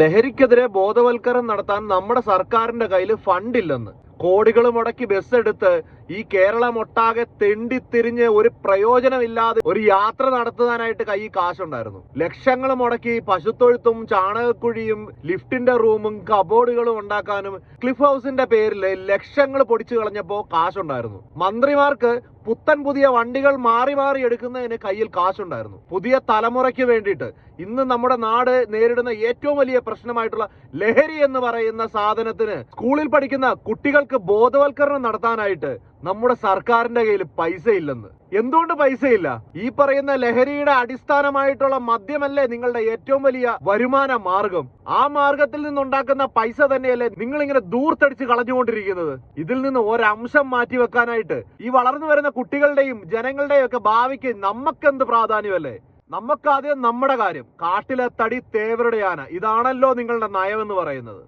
ലഹരിക്കെതിരെ ബോധവൽക്കരണം നടത്താൻ നമ്മുടെ സർക്കാരിന്റെ കയ്യിൽ ഫണ്ടില്ലെന്ന്. കോടികൾ മുടക്കി ബസ് എടുത്ത് ഈ കേരളം ഒട്ടാകെ തെണ്ടിത്തിരിഞ്ഞ് ഒരു പ്രയോജനമില്ലാതെ ഒരു യാത്ര നടത്തുവാനായിട്ട് കൈ കാശുണ്ടായിരുന്നു. ലക്ഷങ്ങൾ മുടക്കി പശുത്തൊഴുത്തും ചാണകക്കുഴിയും ലിഫ്റ്റിന്റെ റൂമും കബോർഡുകളും ഉണ്ടാക്കാനും ക്ലിഫ് ഹൗസിന്റെ പേരിൽ ലക്ഷങ്ങൾ പൊടിച്ചു കളഞ്ഞപ്പോ കാശുണ്ടായിരുന്നു. മന്ത്രിമാർക്ക് പുത്തൻ പുതിയ വണ്ടികൾ മാറി മാറി എടുക്കുന്നതിന് കയ്യിൽ കാശുണ്ടായിരുന്നു. പുതിയ തലമുറയ്ക്ക് വേണ്ടിയിട്ട് ഇന്ന് നമ്മുടെ നാട് നേരിടുന്ന ഏറ്റവും വലിയ പ്രശ്നമായിട്ടുള്ള ലഹരി എന്ന് പറയുന്ന സാധനത്തിന് സ്കൂളിൽ പഠിക്കുന്ന കുട്ടികൾക്ക് ബോധവൽക്കരണം നടത്താനായിട്ട് നമ്മുടെ സർക്കാരിന്റെ കയ്യിൽ പൈസ ഇല്ലെന്ന് എന്തുകൊണ്ട് പൈസയില്ല? ഈ പറയുന്ന ലഹരിയുടെ അടിസ്ഥാനമായിട്ടുള്ള മദ്യമല്ലേ നിങ്ങളുടെ ഏറ്റവും വലിയ വരുമാന മാർഗം. ആ മാർഗത്തിൽ നിന്നുണ്ടാക്കുന്ന പൈസ തന്നെയല്ലേ നിങ്ങൾ ഇങ്ങനെ ദൂർത്തടിച്ച് കളഞ്ഞുകൊണ്ടിരിക്കുന്നത്. ഇതിൽ നിന്ന് ഒരംശം മാറ്റി വെക്കാനായിട്ട് ഈ വളർന്നു വരുന്ന കുട്ടികളുടെയും ജനങ്ങളുടെയും ഒക്കെ ഭാവിക്ക് നമുക്കെന്ത് പ്രാധാന്യമല്ലേ? നമുക്കാദ്യം നമ്മുടെ കാര്യം. കാട്ടിലെ തടി തേവരുടെ ആന ഇതാണല്ലോ നിങ്ങളുടെ നയമെന്ന് പറയുന്നത്.